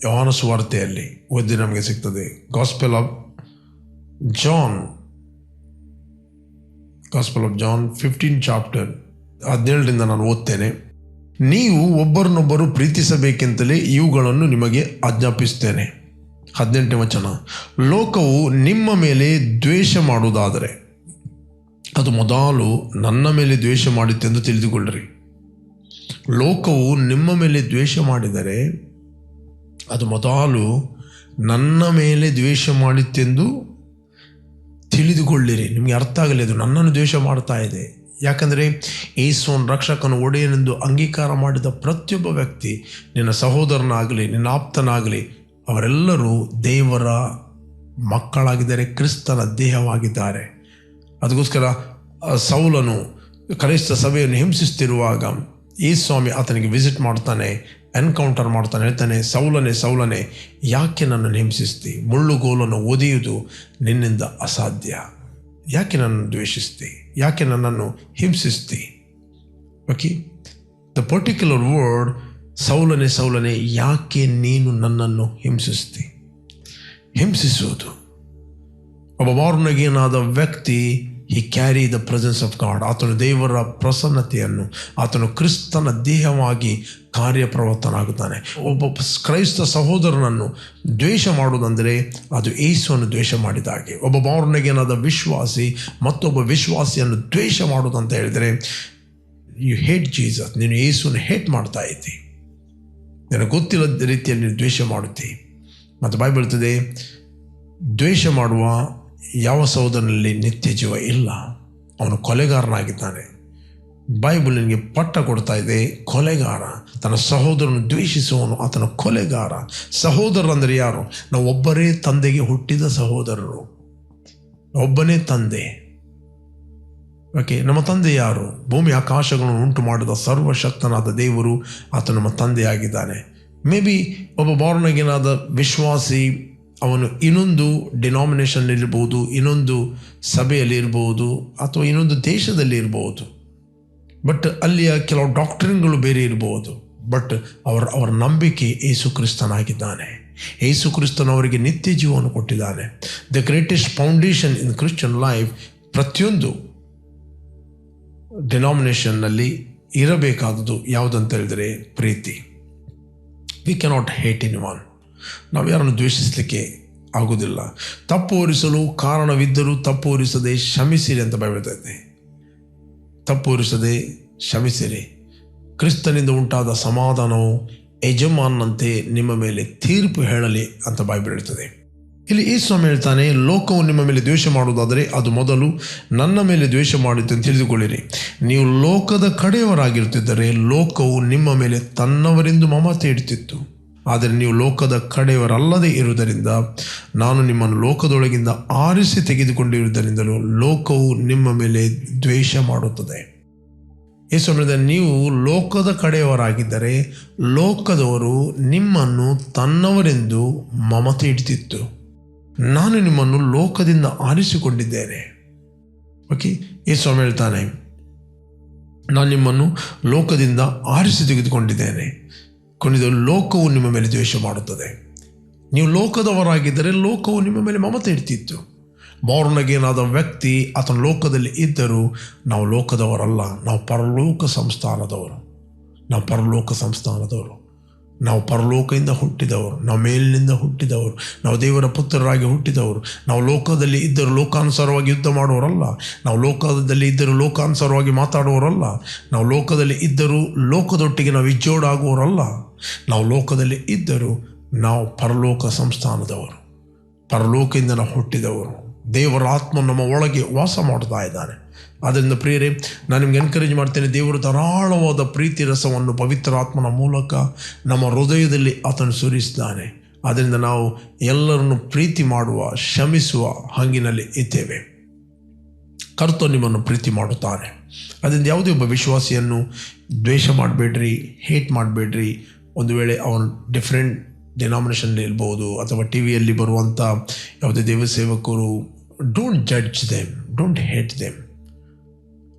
ಯೋಹಾನ ವಾರ್ತೆಯಲ್ಲಿ ಓದಿ ನಮಗೆ ಸಿಗ್ತದೆ. Gospel of John gospel of John fifteen chapter ಹದಿನೇಳರಿಂದ ನಾನು ಓದ್ತೇನೆ. ನೀವು ಒಬ್ಬರನ್ನೊಬ್ಬರು ಪ್ರೀತಿಸಬೇಕೆಂತಲೇ ಇವುಗಳನ್ನು ನಿಮಗೆ ಆಜ್ಞಾಪಿಸ್ತೇನೆ ಹದಿನೆಂಟನೇ ವಚನ. ಲೋಕವು ನಿಮ್ಮ ಮೇಲೆ ದ್ವೇಷ ಮಾಡುವುದಾದರೆ, ಅದು ಮೊದಲು ನನ್ನ ಮೇಲೆ ದ್ವೇಷ ಮಾಡಿತ್ತೆಂದು ತಿಳಿದುಕೊಳ್ಳ್ರಿ. ಲೋಕವು ನಿಮ್ಮ ಮೇಲೆ ದ್ವೇಷ ಮಾಡಿದರೆ, ಅದು ಮೊದಲು ನನ್ನ ಮೇಲೆ ದ್ವೇಷ ಮಾಡಿತ್ತೆಂದು ತಿಳಿದುಕೊಳ್ಳಿರಿ. ನಿಮಗೆ ಅರ್ಥ ಆಗಲಿ, ಅದು ನನ್ನನ್ನು ದ್ವೇಷ ಮಾಡ್ತಾ ಇದೆ. ಯಾಕಂದರೆ ಏಸೋನ್ ರಕ್ಷಕನು ಒಡೆಯನೆಂದು ಅಂಗೀಕಾರ ಮಾಡಿದ ಪ್ರತಿಯೊಬ್ಬ ವ್ಯಕ್ತಿ, ನಿನ್ನ ಸಹೋದರನಾಗಲಿ, ನಿನ್ನ ಆಪ್ತನಾಗಲಿ ಅವರೆಲ್ಲರೂ ದೇವರ ಮಕ್ಕಳಾಗಿದ್ದಾರೆ, ಕ್ರಿಸ್ತನ ದೇಹವಾಗಿದ್ದಾರೆ. ಅದಕ್ಕೋಸ್ಕರ ಸೌಲನು ಕ್ರೈಸ್ತ ಸಭೆಯನ್ನು ಹಿಂಸಿಸ್ತಿರುವಾಗ ಈ ಸ್ವಾಮಿ ಆತನಿಗೆ ವಿಸಿಟ್ ಮಾಡ್ತಾನೆ ಎನ್ಕೌಂಟರ್ ಮಾಡ್ತಾನೆ, ಹೇಳ್ತಾನೆ, ಸೌಲನೆ ಸೌಲನೆ, ಯಾಕೆ ನನ್ನನ್ನು ಹಿಂಸಿಸ್ತಿ? ಮುಳ್ಳುಗೋಲನ್ನು ಒದೆಯುವುದು ನಿನ್ನಿಂದ ಅಸಾಧ್ಯ. ಯಾಕೆ ನನ್ನನ್ನು ದ್ವೇಷಿಸ್ತಿ? ಯಾಕೆ ನನ್ನನ್ನು ಹಿಂಸಿಸ್ತಿ? ಓಕೆ ದ ಪರ್ಟಿಕ್ಯುಲರ್ ವರ್ಡ್ ಸೌಲನೆ ಸೌಲನೆ, ಯಾಕೆ ನೀನು ನನ್ನನ್ನು ಹಿಂಸಿಸ್ತಿ? ಹಿಂಸಿಸುವುದು. ಒಬ್ಬ ವಾರ್ನಗೇನಾದ ವ್ಯಕ್ತಿ he carry the presence of God ಆತನು ದೇವರ ಪ್ರಸನ್ನತೆಯನ್ನು, ಆತನು ಕ್ರಿಸ್ತನ ದೇಹವಾಗಿ ಕಾರ್ಯಪ್ರವರ್ತನಾಗುತ್ತಾನೆ ಒಬ್ಬ ಕ್ರೈಸ್ತ ಸಹೋದರನನ್ನು ದ್ವೇಷ ಮಾಡುವುದಂದರೆ, ಅದು ಏಸುವನ್ನು ದ್ವೇಷ ಮಾಡಿದ ಹಾಗೆ. ಒಬ್ಬ ಮಾರುನಗೇನಾದ ವಿಶ್ವಾಸಿ, ಮತ್ತೊಬ್ಬ ವಿಶ್ವಾಸಿಯನ್ನು ದ್ವೇಷ ಮಾಡುವುದಂತ ಹೇಳಿದರೆ ಯು ಹೇಟ್ ಜೀಸಸ್ ನೀನು ಏಸುವನ್ನು ಹೇಟ್ ಮಾಡ್ತಾ ಇದ್ದಿ. ನಿನಗೆ ಗೊತ್ತಿಲ್ಲದ ರೀತಿಯಲ್ಲಿ ದ್ವೇಷ ಮಾಡುತ್ತೆ. ಮತ್ತು ಬಾಯಿ ಬೀಳ್ತದೆ ದ್ವೇಷ ಮಾಡುವ ಯಾವ ಸಹೋದರನಲ್ಲಿ ನಿತ್ಯ ಜೀವ ಇಲ್ಲ. ಅವನು ಕೊಲೆಗಾರನಾಗಿದ್ದಾನೆ. ಬೈಬಲ್ ನಿನಗೆ ಪಟ್ಟ ಕೊಡ್ತಾ ಇದೆ, ಕೊಲೆಗಾರ. ತನ್ನ ಸಹೋದರನು ದ್ವೇಷಿಸುವವನು ಆತನ ಕೊಲೆಗಾರ. ಸಹೋದರರಂದರೆ ಯಾರು? ನಾವು ಒಬ್ಬರೇ ತಂದೆಗೆ ಹುಟ್ಟಿದ ಸಹೋದರರು. ಒಬ್ಬನೇ ತಂದೆ. ಓಕೆ ನಮ್ಮ ತಂದೆ ಯಾರು? ಭೂಮಿ ಆಕಾಶಗಳನ್ನು ಉಂಟು ಮಾಡಿದ ಸರ್ವಶಕ್ತನಾದ ದೇವರು ಆತ ನಮ್ಮ ತಂದೆಯಾಗಿದ್ದಾನೆ. ಮೇ ಬಿ ಒಬ್ಬ ಬಾರ್ನಗಿನಾದ ವಿಶ್ವಾಸಿ, ಅವನು ಇನ್ನೊಂದು ಡಿನಾಮಿನೇಷನ್ ಇರ್ಬೋದು ಇನ್ನೊಂದು ಸಭೆಯಲ್ಲಿ ಇರ್ಬೋದು ಅಥವಾ ಇನ್ನೊಂದು ದೇಶದಲ್ಲಿ ಇರ್ಬೋದು ಬಟ್ ಅಲ್ಲಿಯ ಕೆಲವು ಡಾಕ್ಟ್ರಿನ್ಗಳು ಬೇರೆ ಇರ್ಬೋದು. ಬಟ್ ಅವರ ಅವರ ನಂಬಿಕೆ ಏಸು ಕ್ರಿಸ್ತನಾಗಿದ್ದಾನೆ. ಏಸು ಕ್ರಿಸ್ತನವರಿಗೆ ನಿತ್ಯ ಜೀವವನ್ನು ಕೊಟ್ಟಿದ್ದಾನೆ. The greatest foundation in Christian life ಪ್ರತಿಯೊಂದು ಡಿನಾಮಿನೇಷನ್ನಲ್ಲಿ ಇರಬೇಕಾದದ್ದು ಯಾವುದಂತ ಹೇಳಿದರೆ ಪ್ರೀತಿ. We cannot hate in one ನಾವು ಯಾರನ್ನು ದ್ವೇಷಿಸಲಿಕ್ಕೆ ಆಗುವುದಿಲ್ಲ. ತಪ್ಪು ಹೊರಿಸಲು ಕಾರಣವಿದ್ದರೂ ತಪ್ಪು ಹೊರಿಸದೆ ಕ್ಷಮಿಸಿರಿ ಅಂತ ಬಯಬಿಡ್ತೈತೆ ತಪ್ಪು ಹೊರಿಸದೆ ಕ್ಷಮಿಸಿರಿ. ಕ್ರಿಸ್ತನಿಂದ ಉಂಟಾದ ಸಮಾಧಾನವು ಯಜಮಾನಂತೆ ನಿಮ್ಮ ಮೇಲೆ ತೀರ್ಪು ಹೇಳಲಿ ಅಂತ ಬಾಯ್ಬಿಡುತ್ತದೆ ಇಲ್ಲಿ ಈ ಸ್ವಾಮಿ ಹೇಳ್ತಾನೆ, ಲೋಕವು ನಿಮ್ಮ ಮೇಲೆ ದ್ವೇಷ ಮಾಡುವುದಾದರೆ ಅದು ಮೊದಲು ನನ್ನ ಮೇಲೆ ದ್ವೇಷ ಮಾಡಿತು ಅಂತ ತಿಳಿದುಕೊಳ್ಳಿರಿ. ನೀವು ಲೋಕದ ಕಡೆಯವರಾಗಿರುತ್ತಿದ್ದರೆ ಲೋಕವು ನಿಮ್ಮ ಮೇಲೆ ತನ್ನವರೆಂದು ಮಮತೆ ಇಡ್ತಿತ್ತು ಆದರೆ ನೀವು ಲೋಕದ ಕಡೆಯವರಲ್ಲದೆ ಇರುವುದರಿಂದ, ನಾನು ನಿಮ್ಮನ್ನು ಲೋಕದೊಳಗಿಂದ ಆರಿಸಿ ತೆಗೆದುಕೊಂಡಿರುವುದರಿಂದಲೂ ಲೋಕವು ನಿಮ್ಮ ಮೇಲೆ ದ್ವೇಷ ಮಾಡುತ್ತದೆ. ಈ ಸಮಯದ ನೀವು ಲೋಕದ ಕಡೆಯವರಾಗಿದ್ದರೆ ಲೋಕದವರು ನಿಮ್ಮನ್ನು ತನ್ನವರೆಂದು ಮಮತೆ ಇಡ್ತಿತ್ತು ನಾನು ನಿಮ್ಮನ್ನು ಲೋಕದಿಂದ ಆರಿಸಿಕೊಂಡಿದ್ದೇನೆ. ಓಕೆ ಈ ಸ್ವಾಮಿ ಹೇಳ್ತಾನೆ, ನಾನು ನಿಮ್ಮನ್ನು ಲೋಕದಿಂದ ಆರಿಸಿ ತೆಗೆದುಕೊಂಡಿದ್ದೇನೆ. ಕೊಂಡಿದ ಲೋಕವು ನಿಮ್ಮ ಮೇಲೆ ದ್ವೇಷ ಮಾಡುತ್ತದೆ. ನೀವು ಲೋಕದವರಾಗಿದ್ದರೆ ಲೋಕವು ನಿಮ್ಮ ಮೇಲೆ ಮಮತೆ ಇಡ್ತಿತ್ತು. ಬೌರ್ನಗೇನಾದ ವ್ಯಕ್ತಿ ಆತನ ಲೋಕದಲ್ಲಿ ಇದ್ದರೂ ನಾವು ಲೋಕದವರಲ್ಲ, ನಾವು ಪರಲೋಕ ಸಂಸ್ಥಾನದವರು. ನಾವು ಪರಲೋಕ ಸಂಸ್ಥಾನದವರು. ನಾವು ಪರಲೋಕದಿಂದ ಹುಟ್ಟಿದವರು, ನಾವು ಮೇಲಿನಿಂದ ಹುಟ್ಟಿದವರು, ನಾವು ದೇವರ ಪುತ್ರರಾಗಿ ಹುಟ್ಟಿದವರು, ನಾವು ಲೋಕದಲ್ಲಿ ಇದ್ದರೂ ಲೋಕಾನುಸಾರವಾಗಿ ಯುದ್ಧ ಮಾಡುವವರಲ್ಲ, ನಾವು ಲೋಕದಲ್ಲಿ ಇದ್ದರೂ ಲೋಕಾನುಸಾರವಾಗಿ ಮಾತಾಡುವವರಲ್ಲ, ನಾವು ಲೋಕದಲ್ಲಿ ಇದ್ದರೂ ಲೋಕದೊಟ್ಟಿಗೆ ನಾವು ಇಜ್ಜೋಡಾಗುವವರಲ್ಲ ನಾವು ಲೋಕದಲ್ಲಿ ಇದ್ದರೂ ನಾವು ಪರಲೋಕ ಸಂಸ್ಥಾನದವರು, ಪರಲೋಕದಿಂದ ನಾವು ಹುಟ್ಟಿದವರು. ದೇವರ ಆತ್ಮ ನಮ್ಮ ಒಳಗೆ ವಾಸ ಮಾಡ್ತಾ ಇದ್ದಾನೆ. ಆದ್ದರಿಂದ ಪ್ರಿಯರೇ, ನಾನು ನಿಮ್ಗೆ ಎನ್ಕರೇಜ್ ಮಾಡ್ತೇನೆ, ದೇವರು ಧಾರಾಳವಾದ ಪ್ರೀತಿ ರಸವನ್ನು ಪವಿತ್ರ ಆತ್ಮನ ಮೂಲಕ ನಮ್ಮ ಹೃದಯದಲ್ಲಿ ಆತನು ಸುರಿಸಿದ್ದಾನೆ. ಆದ್ದರಿಂದ ನಾವು ಎಲ್ಲರನ್ನು ಪ್ರೀತಿ ಮಾಡುವ, ಶ್ರಮಿಸುವ ಹಂಗಿನಲ್ಲಿ ಇದ್ದೇವೆ. ಕರ್ತ ನಿಮ್ಮನ್ನು ಪ್ರೀತಿ ಮಾಡುತ್ತಾನೆ. ಅದರಿಂದ ಯಾವುದೇ ಒಬ್ಬ ವಿಶ್ವಾಸಿಯನ್ನು ದ್ವೇಷ ಮಾಡಬೇಡ್ರಿ ಹೇಟ್ ಮಾಡಬೇಡ್ರಿ. ಒಂದು ವೇಳೆ ಅವನು ಡಿಫ್ರೆಂಟ್ ಡಿನಾಮಿನೇಷನ್ಲಿ ಇರ್ಬೋದು, ಅಥವಾ ಟಿ ವಿಯಲ್ಲಿ ಬರುವಂಥ ಯಾವುದೇ ದೇವ ಸೇವಕರು don't judge them don't hate them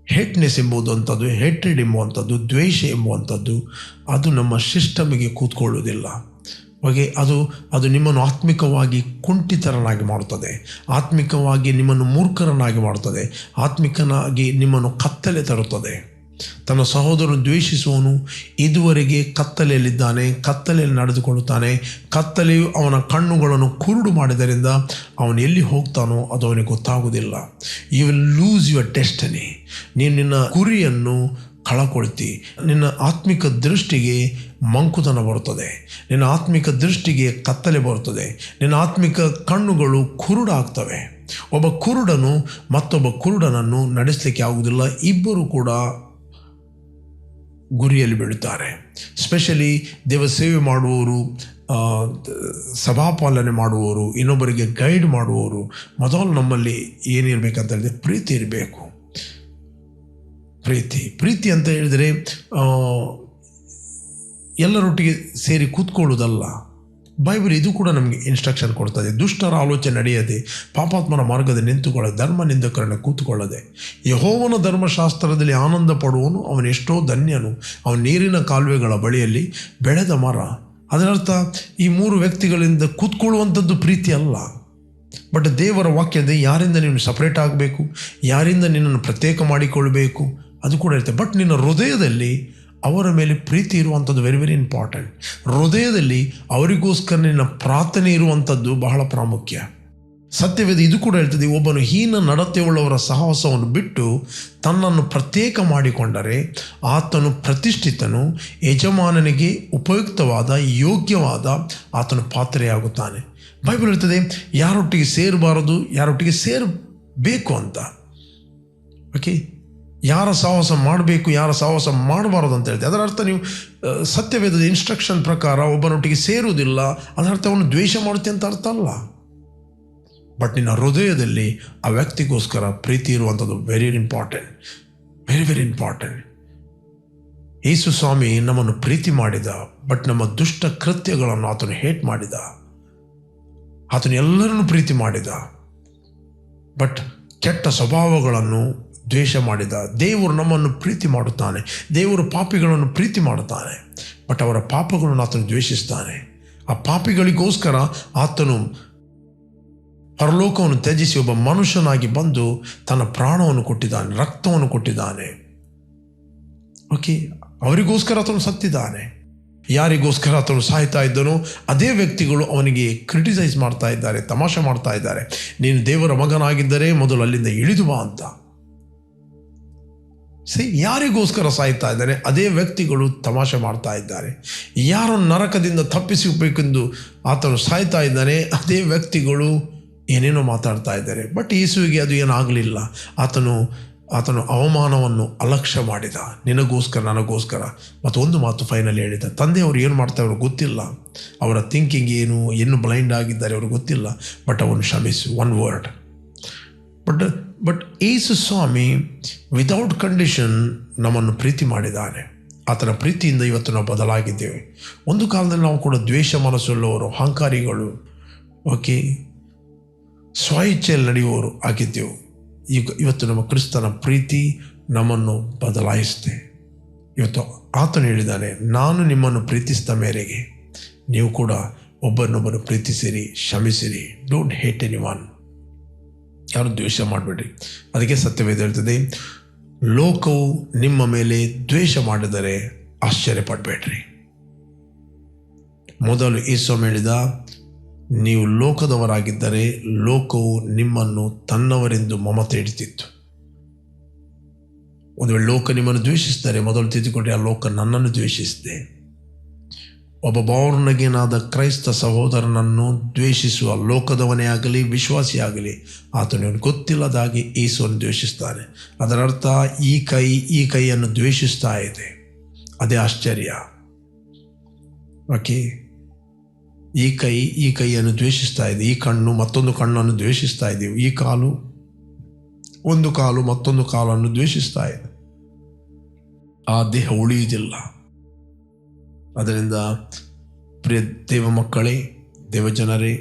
hateness ಎಂಬುದು ಅಂಥದ್ದು ಹೇಟ್ರೆಡ್ ಎಂಬುವಂಥದ್ದು, ದ್ವೇಷ ಎಂಬುವಂಥದ್ದು, ಅದು ನಮ್ಮ ಸಿಸ್ಟಮಿಗೆ ಕೂತ್ಕೊಳ್ಳುವುದಿಲ್ಲ. ಹಾಗೆ ಅದು ಅದು ನಿಮ್ಮನ್ನು ಆತ್ಮಿಕವಾಗಿ ಕುಂಠಿತರನ್ನಾಗಿ ಮಾಡುತ್ತದೆ. ಆತ್ಮಿಕವಾಗಿ ನಿಮ್ಮನ್ನು ಮೂರ್ಖರನ್ನಾಗಿ ಮಾಡುತ್ತದೆ. ಆತ್ಮಿಕನಾಗಿ ನಿಮ್ಮನ್ನು ಕತ್ತಲೆ ತರುತ್ತದೆ. ತನ್ನ ಸಹೋದರನು ದ್ವೇಷಿಸುವವನು ಇದುವರೆಗೆ ಕತ್ತಲೆಯಲ್ಲಿದ್ದಾನೆ, ಕತ್ತಲೆಯಲ್ಲಿ ನಡೆದುಕೊಳ್ಳುತ್ತಾನೆ. ಕತ್ತಲೆಯು ಅವನ ಕಣ್ಣುಗಳನ್ನು ಕುರುಡು ಮಾಡಿದ್ದರಿಂದ ಅವನು ಎಲ್ಲಿ ಹೋಗ್ತಾನೋ ಅದು ಅವನಿಗೆ ಗೊತ್ತಾಗುವುದಿಲ್ಲ. You will lose your destiny ನೀನು ನಿನ್ನ ಗುರಿಯನ್ನು ಕಳಕೊಳ್ತಿ. ನಿನ್ನ ಆತ್ಮಿಕ ದೃಷ್ಟಿಗೆ ಮಂಕುತನ ಬರುತ್ತದೆ. ನಿನ್ನ ಆತ್ಮಿಕ ದೃಷ್ಟಿಗೆ ಕತ್ತಲೆ ಬರುತ್ತದೆ. ನಿನ್ನ ಆತ್ಮಿಕ ಕಣ್ಣುಗಳು ಕುರುಡಾಗ್ತವೆ. ಒಬ್ಬ ಕುರುಡನು ಮತ್ತೊಬ್ಬ ಕುರುಡನನ್ನು ನಡೆಸಲಿಕ್ಕೆ ಆಗುವುದಿಲ್ಲ. ಇಬ್ಬರು ಕೂಡ ಗುರಿಯಲ್ಲಿ ಬೀಳುತ್ತಾರೆ. ಸ್ಪೆಷಲಿ ದೇವ ಸೇವೆ ಮಾಡುವವರು ಸಭಾಪಾಲನೆ ಮಾಡುವವರು, ಇನ್ನೊಬ್ಬರಿಗೆ ಗೈಡ್ ಮಾಡುವವರು, ಮೊದಲು ನಮ್ಮಲ್ಲಿ ಏನಿರಬೇಕಂತ ಹೇಳಿದ್ರೆ ಪ್ರೀತಿ ಇರಬೇಕು. ಪ್ರೀತಿ. ಪ್ರೀತಿ ಅಂತ ಹೇಳಿದರೆ ಎಲ್ಲರೊಟ್ಟಿಗೆ ಸೇರಿ ಕೂತ್ಕೊಳ್ಳೋದಲ್ಲ ಬೈಬಲ್ ಇದು ಕೂಡ ನಮಗೆ ಇನ್ಸ್ಟ್ರಕ್ಷನ್ ಕೊಡ್ತದೆ. ದುಷ್ಟರ ಆಲೋಚನೆ ನಡೆಯದೆ, ಪಾಪಾತ್ಮನ ಮಾರ್ಗದಲ್ಲಿ ನಿಂತುಕೊಳ್ಳದೆ, ಧರ್ಮ ನಿಂದಕರನ್ನು ಕೂತುಕೊಳ್ಳದೆ. ಯಹೋವನ ಧರ್ಮಶಾಸ್ತ್ರದಲ್ಲಿ ಆನಂದ ಪಡುವನು ಅವನು ಎಷ್ಟೋ ಧನ್ಯನು. ಅವನ ನೀರಿನ ಕಾಲುವೆಗಳ ಬಳಿಯಲ್ಲಿ ಬೆಳೆದ ಮರ. ಅದರರ್ಥ, ಈ ಮೂರು ವ್ಯಕ್ತಿಗಳಿಂದ ಕೂತ್ಕೊಳ್ಳುವಂಥದ್ದು ಪ್ರೀತಿ ಅಲ್ಲ. ಬಟ್ ದೇವರ ವಾಕ್ಯದ ಯಾರಿಂದ ನೀನು ಸಪ್ರೇಟ್ ಆಗಬೇಕು? ಯಾರಿಂದ ನಿನ್ನನ್ನು ಪ್ರತ್ಯೇಕ ಮಾಡಿಕೊಳ್ಳಬೇಕು? ಅದು ಕೂಡ ಇರುತ್ತೆ. ಬಟ್ ನಿನ್ನ ಹೃದಯದಲ್ಲಿ ಅವರ ಮೇಲೆ ಪ್ರೀತಿ ಇರುವಂಥದ್ದು ವೆರಿ ವೆರಿ ಇಂಪಾರ್ಟೆಂಟ್ ಹೃದಯದಲ್ಲಿ ಅವರಿಗೋಸ್ಕರ ನಿನ್ನ ಪ್ರಾರ್ಥನೆ ಇರುವಂಥದ್ದು ಬಹಳ ಪ್ರಾಮುಖ್ಯ. ಸತ್ಯವೇದ ಇದು ಕೂಡ ಹೇಳ್ತದೆ, ಒಬ್ಬನು ಹೀನ ನಡತೆಯುಳ್ಳವರ ಸಾಹಸವನ್ನು ಬಿಟ್ಟು ತನ್ನನ್ನು ಪ್ರತ್ಯೇಕ ಮಾಡಿಕೊಂಡರೆ ಆತನು ಪ್ರತಿಷ್ಠಿತನು, ಯಜಮಾನನಿಗೆ ಉಪಯುಕ್ತವಾದ, ಯೋಗ್ಯವಾದ ಆತನು ಪಾತ್ರೆಯಾಗುತ್ತಾನೆ. ಬೈಬಲ್ ಹೇಳ್ತದೆ, ಯಾರೊಟ್ಟಿಗೆ ಸೇರಬಾರದು, ಯಾರೊಟ್ಟಿಗೆ ಸೇರಬೇಕು ಅಂತ. ಓಕೆ ಯಾರ ಸಾಹಸ ಮಾಡಬೇಕು, ಯಾರ ಸಾಹಸ ಮಾಡಬಾರದು ಅಂತ ಹೇಳ್ತೀವಿ. ಅದರ ಅರ್ಥ ನೀವು ಸತ್ಯವೇದದ ಇನ್ಸ್ಟ್ರಕ್ಷನ್ ಪ್ರಕಾರ ಒಬ್ಬನೊಟ್ಟಿಗೆ ಸೇರುವುದಿಲ್ಲ, ಅದರ ಅರ್ಥ ಅವನು ದ್ವೇಷ ಮಾಡುತ್ತೆ ಅಂತ ಅರ್ಥ ಅಲ್ಲ. ಬಟ್ ನಿನ್ನ ಹೃದಯದಲ್ಲಿ ಆ ವ್ಯಕ್ತಿಗೋಸ್ಕರ ಪ್ರೀತಿ ಇರುವಂಥದ್ದು very important very very important Yesu Swami ನಮ್ಮನ್ನು ಪ್ರೀತಿ ಮಾಡಿದ ಬಟ್ ನಮ್ಮ ದುಷ್ಟ ಕೃತ್ಯಗಳನ್ನು ಆತನು ಹೇಟ್ ಮಾಡಿದ. ಆತನು ಎಲ್ಲರನ್ನು ಪ್ರೀತಿ ಮಾಡಿದ. ಬಟ್ ಕೆಟ್ಟ ಸ್ವಭಾವಗಳನ್ನು ದ್ವೇಷ ಮಾಡಿದ. ದೇವರು ನಮ್ಮನ್ನು ಪ್ರೀತಿ ಮಾಡುತ್ತಾನೆ. ದೇವರು ಪಾಪಿಗಳನ್ನು ಪ್ರೀತಿ ಮಾಡುತ್ತಾನೆ. ಬಟ್ ಅವರ ಪಾಪಗಳನ್ನು ಆತನು ದ್ವೇಷಿಸ್ತಾನೆ ಆ ಪಾಪಿಗಳಿಗೋಸ್ಕರ ಆತನು ಪರಲೋಕವನ್ನು ತ್ಯಜಿಸಿ ಒಬ್ಬ ಮನುಷ್ಯನಾಗಿ ಬಂದು ತನ್ನ ಪ್ರಾಣವನ್ನು ಕೊಟ್ಟಿದ್ದಾನೆ, ರಕ್ತವನ್ನು ಕೊಟ್ಟಿದ್ದಾನೆ. ಓಕೆ ಅವರಿಗೋಸ್ಕರ ಆತನು ಸತ್ತಿದ್ದಾನೆ. ಯಾರಿಗೋಸ್ಕರ ಆತನು ಸಾಯ್ತಾ ಇದ್ದನೋ? ಅದೇ ವ್ಯಕ್ತಿಗಳು ಅವನಿಗೆ ಕ್ರಿಟಿಸೈಸ್ ಮಾಡ್ತಾ ಇದ್ದಾರೆ, ತಮಾಷೆ ಮಾಡ್ತಾ ಇದ್ದಾರೆ. ನೀನು ದೇವರ ಮಗನಾಗಿದ್ದರೆ ಮೊದಲು ಅಲ್ಲಿಂದ ಇಳಿದು ಬಾ ಅಂತ. ಸಿ, ಯಾರಿಗೋಸ್ಕರ ಸಾಯ್ತಾ ಇದ್ದಾರೆ? ಅದೇ ವ್ಯಕ್ತಿಗಳು ತಮಾಷೆ ಮಾಡ್ತಾ ಇದ್ದಾರೆ. ಯಾರು ನರಕದಿಂದ ತಪ್ಪಿಸಬೇಕೆಂದು ಆತನು ಸಾಯ್ತಾ ಇದ್ದಾನೆ, ಅದೇ ವ್ಯಕ್ತಿಗಳು ಏನೇನೋ ಮಾತಾಡ್ತಾ ಇದ್ದಾರೆ. ಬಟ್ ಯೇಸುವಿಗೆ ಅದು ಏನಾಗಲಿಲ್ಲ. ಆತನು ಆತನು ಅವಮಾನವನ್ನು ಅಲಕ್ಷ್ಯ ಮಾಡಿದ. ನಿನಗೋಸ್ಕರ, ನನಗೋಸ್ಕರ. ಮತ್ತು ಒಂದು ಮಾತು ಫೈನಲ್ ಹೇಳಿದ. ತಂದೆಯವರು ಏನು ಮಾಡ್ತಾರೆ ಗೊತ್ತಿಲ್ಲ. ಅವರ ಥಿಂಕಿಂಗ್ ಏನು ಏನು ಬ್ಲೈಂಡ್ ಆಗಿದ್ದಾರೆ ಅವ್ರಿಗೆ ಗೊತ್ತಿಲ್ಲ. ಬಟ್ ಅವನು ಕ್ಷಮಿಸು. One word but but Yesu Swami without condition ನಮ್ಮನ್ನು ಪ್ರೀತಿ ಮಾಡಿದ್ದಾನೆ. ಆತನ ಪ್ರೀತಿಯಿಂದ ಇವತ್ತು ನಾವು ಬದಲಾಗಿದ್ದೇವೆ. ಒಂದು ಕಾಲದಲ್ಲಿ ನಾವು ಕೂಡ ದ್ವೇಷ ಮನಸ್ಸುಳ್ಳವರು, ಅಹಂಕಾರಿಗಳು ಓಕೆ ಸ್ವಇಚ್ಛೆಯಲ್ಲಿ ನಡೆಯುವವರು ಆಗಿದ್ದೆವು. ಈಗ ಇವತ್ತು ನಮ್ಮ ಕ್ರಿಸ್ತನ ಪ್ರೀತಿ ನಮ್ಮನ್ನು ಬದಲಾಯಿಸುತ್ತೆ. ಇವತ್ತು ಆತನು ಹೇಳಿದ್ದಾನೆ, ನಾನು ನಿಮ್ಮನ್ನು ಪ್ರೀತಿಸಿದ ಮೇರೆಗೆ ನೀವು ಕೂಡ ಒಬ್ಬರನ್ನೊಬ್ಬರು ಪ್ರೀತಿಸಿರಿ, ಕ್ಷಮಿಸಿರಿ. ಡೋಂಟ್ ಹೇಟ್ ಎನಿ ಒನ್ ಯಾರು ದ್ವೇಷ ಮಾಡಬೇಡ್ರಿ. ಅದಕ್ಕೆ ಸತ್ಯವೇದ ಹೇಳ್ತದೆ, ಲೋಕವು ನಿಮ್ಮ ಮೇಲೆ ದ್ವೇಷ ಮಾಡಿದರೆ ಆಶ್ಚರ್ಯಪಡಬೇಡ್ರಿ. ಮೊದಲು ಈಸ್ವಾಮಿ ಹೇಳಿದ, ನೀವು ಲೋಕದವರಾಗಿದ್ದರೆ ಲೋಕವು ನಿಮ್ಮನ್ನು ತನ್ನವರೆಂದು ಮಮತೆ ಇಡ್ತಿತ್ತು. ಒಂದು ವೇಳೆ ಲೋಕ ನಿಮ್ಮನ್ನು ದ್ವೇಷಿಸಿದರೆ, ಮೊದಲು ತಿದ್ದುಕೊಂಡ್ರೆ ಆ ಲೋಕ ನನ್ನನ್ನು ದ್ವೇಷಿಸಿದೆ. ಒಬ್ಬ ಬೌರ್ಣಗಿನಾದ ಕ್ರೈಸ್ತ ಸಹೋದರನನ್ನು ದ್ವೇಷಿಸುವ ಲೋಕದವನೇ ಆಗಲಿ ವಿಶ್ವಾಸಿಯಾಗಲಿ ಆತನು ಗೊತ್ತಿಲ್ಲದಾಗಿ ಈಸುವನ್ನು ದ್ವೇಷಿಸ್ತಾನೆ. ಅದರರ್ಥ, ಈ ಕೈ, ಈ ಕೈಯನ್ನು ದ್ವೇಷಿಸ್ತಾ ಇದೆ. ಅದೇ ಆಶ್ಚರ್ಯ. ಓಕೆ. ಈ ಕೈ, ಈ ಕೈಯನ್ನು ದ್ವೇಷಿಸ್ತಾ ಇದೆ. ಈ ಕಣ್ಣು, ಮತ್ತೊಂದು ಕಣ್ಣನ್ನು ದ್ವೇಷಿಸ್ತಾ ಇದ್ದೀವಿ ಈ ಕಾಲು, ಒಂದು ಕಾಲು, ಮತ್ತೊಂದು ಕಾಲನ್ನು ದ್ವೇಷಿಸ್ತಾ ಇದೆ. ಆ ದೇಹ ಉಳಿಯುವುದಿಲ್ಲ. ಅದರಿಂದ ಪ್ರಿಯ ದೇವ ಮಕ್ಕಳೇ ದೇವಜನರೇ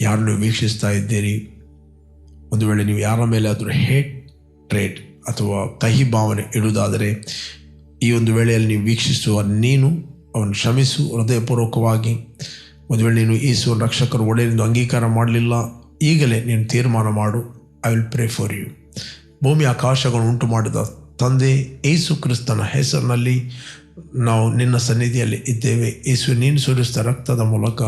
ಯಾರನ್ನು ವೀಕ್ಷಿಸ್ತಾ ಇದ್ದೀರಿ? ಒಂದು ವೇಳೆ ನೀವು ಯಾರ ಮೇಲೆ ಆದರೂ ಹೇಟ್, ಟ್ರೇಟ್ ಅಥವಾ ಕಹಿ ಭಾವನೆ ಇಡುವುದಾದರೆ, ಈ ಒಂದು ವೇಳೆಯಲ್ಲಿ ನೀವು ವೀಕ್ಷಿಸುವ ನೀನು ಅವನು ಶ್ರಮಿಸು ಹೃದಯಪೂರ್ವಕವಾಗಿ. ಒಂದು ವೇಳೆ ನೀನು ಈಸು ರಕ್ಷಕರು ಒಳ್ಳೆಯದು ಅಂಗೀಕಾರ ಮಾಡಲಿಲ್ಲ, ಈಗಲೇ ನೀನು ತೀರ್ಮಾನ ಮಾಡು. I will pray for you ಭೂಮಿ ಆಕಾಶಗಳನ್ನು ಉಂಟು ಮಾಡಿದ ತಂದೆ ಏಸು ಕ್ರಿಸ್ತನ ಹೆಸರಿನಲ್ಲಿ ನಾವು ನಿನ್ನ ಸನ್ನಿಧಿಯಲ್ಲಿ ಇದ್ದೇವೆ. ಯೇಸು, ನೀನು ಸುರಿಸಿದ ರಕ್ತದ ಮೂಲಕ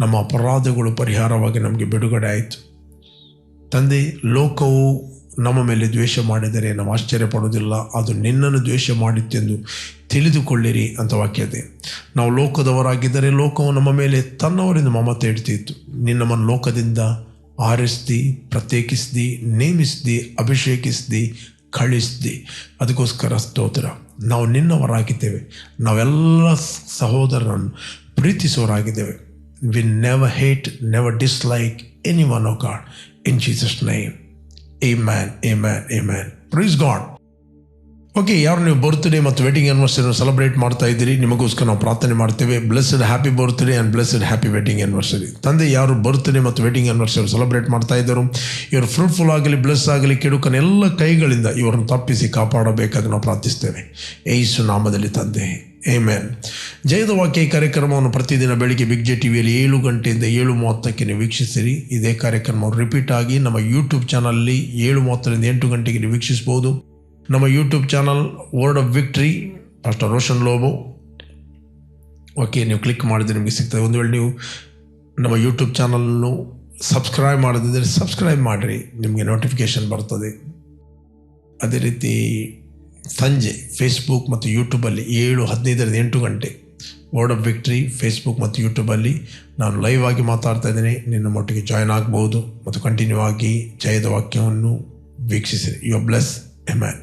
ನಮ್ಮ ಅಪರಾಧಗಳು ಪರಿಹಾರವಾಗಿ ನಮಗೆ ಬಿಡುಗಡೆ ಆಯಿತು. ತಂದೆ, ಲೋಕವು ನಮ್ಮ ಮೇಲೆ ದ್ವೇಷ ಮಾಡಿದರೆ ನಾವು ಆಶ್ಚರ್ಯ ಪಡೋದಿಲ್ಲ ಅದು ನಿನ್ನನ್ನು ದ್ವೇಷ ಮಾಡಿತ್ತೆಂದು ತಿಳಿದುಕೊಳ್ಳಿರಿ ಅಂತ ವಾಕ್ಯತೆ. ನಾವು ಲೋಕದವರಾಗಿದ್ದರೆ ಲೋಕವು ನಮ್ಮ ಮೇಲೆ ತನ್ನವರಿಂದ ಮಮತೆ ಇಡ್ತಿತ್ತು. ನಿನ್ನಮ್ಮನ್ನು ಲೋಕದಿಂದ ಆರಿಸ್ದಿ, ಪ್ರತ್ಯೇಕಿಸ್ದಿ, ನೇಮಿಸ್ದಿ, ಅಭಿಷೇಕಿಸ್ದಿ ಕಳಿಸ್ದಿ. ಅದಕ್ಕೋಸ್ಕರ ಸ್ತೋತ್ರ. ನಾವು ನಿನ್ನವರಾಗಿದ್ದೇವೆ. ನಾವೆಲ್ಲ ಸಹೋದರರನ್ನು ಪ್ರೀತಿಸುವವರಾಗಿದ್ದೇವೆ. We never hate never dislike any one of God in Jesus name amen amen amen praise God okay ಯಾರು ನೀವು ಬರ್ತ್ಡೇ ಮತ್ತು ವೆಡ್ಡಿಂಗ್ ಆನಿವರ್ಸರಿ ಸೆಲೆಬ್ರೇಟ್ ಮಾಡ್ತಾ ಇದ್ದೀರಿ? ನಿಮಗೋಸ್ಕರ ನಾವು ಪ್ರಾರ್ಥನೆ ಮಾಡ್ತೇವೆ. Blessed happy birthday and blessed happy wedding anniversary ತಂದೆ, ಯಾರು ಬರ್ತ್ಡೇ ಮತ್ತು ವೆಡ್ಡಿಂಗ್ ಆನಿವರ್ಸರಿ ಸೆಲೆಬ್ರೇಟ್ ಮಾಡ್ತಾ ಇದ್ದರು? ಇವರು ಫ್ರೂಟ್ಫುಲ್ ಆಗಲಿ ಬ್ಲೆಸ್ ಆಗಲಿ, ಕೆಡುಕನ ಎಲ್ಲ ಕೈಗಳಿಂದ ಇವರನ್ನು ತಪ್ಪಿಸಿ ಕಾಪಾಡಬೇಕಾಗಿ ನಾವು ಪ್ರಾರ್ಥಿಸ್ತೇವೆ. ಏಸು ನಾಮದಲ್ಲಿ ತಂದೆ. ಏಮ್ಯಾನ್ ಜಯದ ವಾಕ್ಯ ಕಾರ್ಯಕ್ರಮವನ್ನು ಪ್ರತಿದಿನ ಬೆಳಿಗ್ಗೆ ಬಿಗ್ ಜೆ ಟಿವಿಯಲ್ಲಿ ಏಳು ಗಂಟೆಯಿಂದ ಏಳು ಮೂವತ್ತಕ್ಕೆ ನೀವು ವೀಕ್ಷಿಸಿರಿ. ಇದೇ ಕಾರ್ಯಕ್ರಮ ರಿಪೀಟ್ ಆಗಿ ನಮ್ಮ ಯೂಟ್ಯೂಬ್ ಚಾನಲಲ್ಲಿ ಏಳು ಮೂವತ್ತರಿಂದ ಎಂಟು ಗಂಟೆಗೆ ನೀವು ವೀಕ್ಷಿಸ್ಬೋದು ನಮ್ಮ YouTube channel Word of Victory pastor Roshan Lobo okay ನೀವು ಕ್ಲಿಕ್ ಮಾಡಿದರೆ ನಿಮಗೆ ಸಿಗ್ತದೆ. ಒಂದು ವೇಳೆ ನೀವು ನಮ್ಮ ಯೂಟ್ಯೂಬ್ ಚಾನಲ್ನು ಸಬ್ಸ್ಕ್ರೈಬ್ ಮಾಡದಿದ್ದರೆ ಸಬ್ಸ್ಕ್ರೈಬ್ ಮಾಡಿರಿ. ನಿಮಗೆ ನೋಟಿಫಿಕೇಷನ್ ಬರ್ತದೆ. ಅದೇ ರೀತಿ ಸಂಜೆ ಫೇಸ್ಬುಕ್ ಮತ್ತು ಯೂಟ್ಯೂಬಲ್ಲಿ ಏಳು, ಹದಿನೈದರಿಂದ ಎಂಟು ಗಂಟೆ ವರ್ಡ್ ಆಫ್ ವಿಕ್ಟ್ರಿ ಫೇಸ್ಬುಕ್ ಮತ್ತು ಯೂಟ್ಯೂಬಲ್ಲಿ ನಾನು ಲೈವ್ ಆಗಿ ಮಾತಾಡ್ತಾ ಇದ್ದೇನೆ. ನಿನ್ನ ಮಟ್ಟಿಗೆ ಜಾಯ್ನ್ ಆಗ್ಬೋದು ಮತ್ತು ಕಂಟಿನ್ಯೂ ಆಗಿ ಜಯದ ವಾಕ್ಯವನ್ನು ವೀಕ್ಷಿಸಿರಿ ಯು ಬ್ಲೆಸ್ ಎಮ್ಯಾನ್